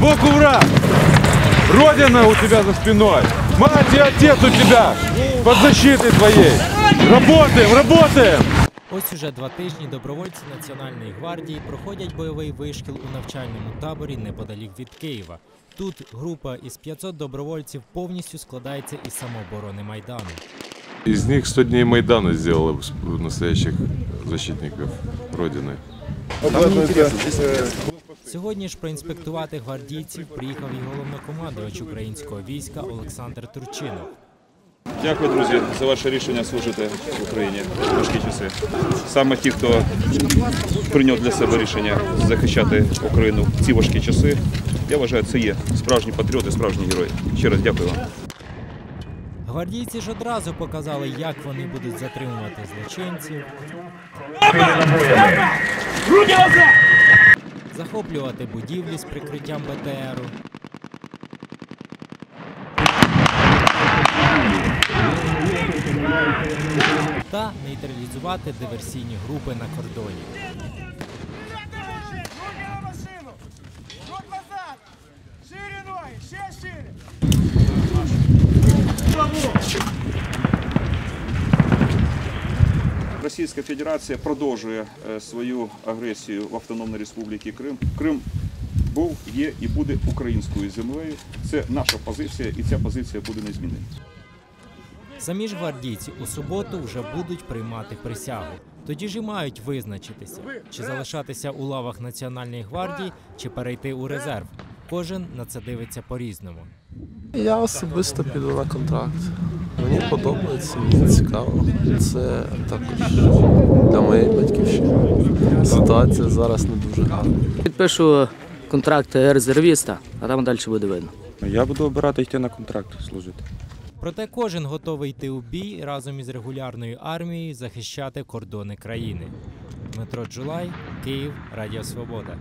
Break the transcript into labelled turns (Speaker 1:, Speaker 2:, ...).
Speaker 1: Сбоку враг! Родина у тебя за спиной! Мать и отец у тебя под защитой твоей! Работаем, работаем!
Speaker 2: Ось уже два тижні добровольці Національної гвардії проходять бойовий вишкіл у навчальному таборі неподалік від Києва. Тут група із 500 добровольців повністю складається із самооборони Майдану.
Speaker 1: Из них 100 дней Майдана сделало настоящих защитников Родины.
Speaker 2: Сьогодні ж проінспектувати гвардійців приїхав і головнокомандувач українського війська Олександр Турчинов.
Speaker 3: Дякую, друзі, за ваше рішення служити в Україні в важкі часи. Саме ті, хто прийняв для себе рішення захищати Україну в ці важкі часи, я вважаю, це є справжні патріоти, справжні герої. Ще раз дякую вам.
Speaker 2: Гвардійці ж одразу показали, як вони будуть затримувати злочинців, захоплювати будівлі з прикриттям БТРу. Та нейтралізувати диверсійні групи на кордоні.
Speaker 4: Назад! Ще шире!
Speaker 3: Російська Федерація продовжує е, свою агресію в Автономній Республіці Крим. Крим був, є і буде українською землею. Це наша позиція, і ця позиція буде незмінною.
Speaker 2: Самі ж гвардійці у суботу вже будуть приймати присягу. Тоді ж і мають визначитися, чи залишатися у лавах Національної гвардії, чи перейти у резерв. Кожен на це дивиться по-різному.
Speaker 5: Я особисто піду на контракт. Мені подобається, мені цікаво. Це також для моєї батьківщини. Ситуація зараз не дуже гарна.
Speaker 6: Підпишу контракт резервіста, а там далі буде видно.
Speaker 7: Я буду обирати йти на контракт служити.
Speaker 2: Проте кожен готовий йти у бій разом із регулярною армією захищати кордони країни. Дмитро Джулай, Київ, Радіо Свобода.